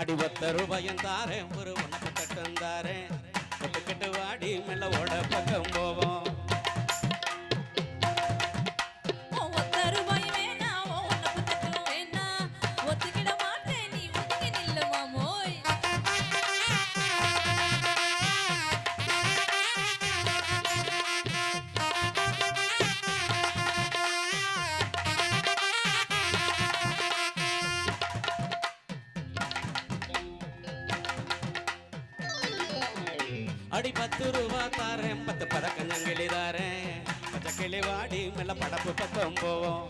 அடி ஒத்த ரூபாயும் தாரேன் ஒரு உனக்கு தட்டும் தாரேன் கட்டு வாடி மெல்ல ஓட பக்கம் போவோம். அடி பத்து ரூபா தாரேன். பத்து பதக்கம் பதக்கஞ்சங்கிளி தாரேன் பச்சை கிளி வாடி மெல்ல படப்பு பக்கம் போவோம்.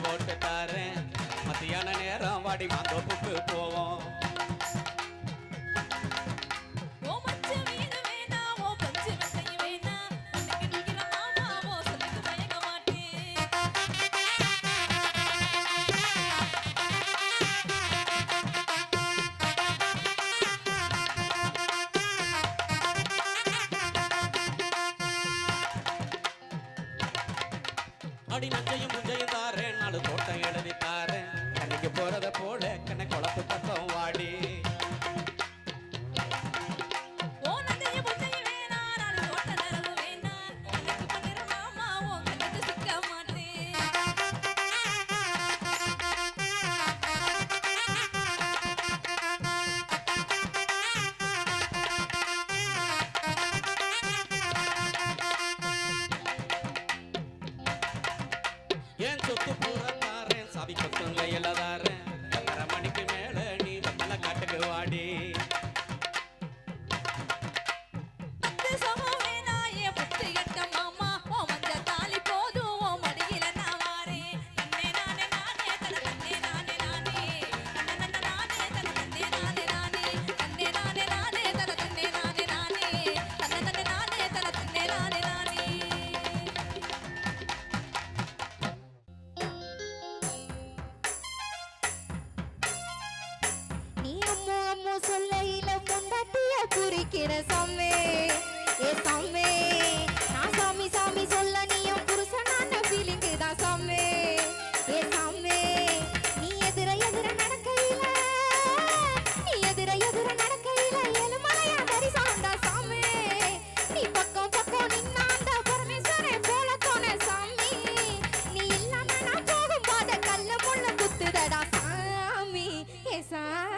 ஓட்டு மெத்த தாரேன் மத்தியான நேரம் வாடி மாந்தோப்புக்கு போ அடி நஞ்சையும் முஞ்சையும் தாரேன் நாலு தோட்டம் எழுதி தாரேன் கண்ணிக்கு போறத போல கண்ணை குழப்பு பக்கம் குறிக்கிற சாமி ஏ சாமி நான் சாமி சாமி சொல்ல நீயும் புருஷனான ஃபீலிங்கு தான் சாமி ஏ சாமி நீ எதிர எதிர நடக்கையில நீ எதிர எதிர நடக்கையில எலுமலையா ஏழுமலையா தரிசாண்டா சாமே நீ பக்கம் பக்கம் நின்னாந்த பரமேஸ்வரே போல தோண சாமி நீ இல்லாம நான் போகும்போது கல்ல முள்ள குத்துதடா சாமி. ஏ சாமி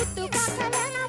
ఉత్తు కాకరణ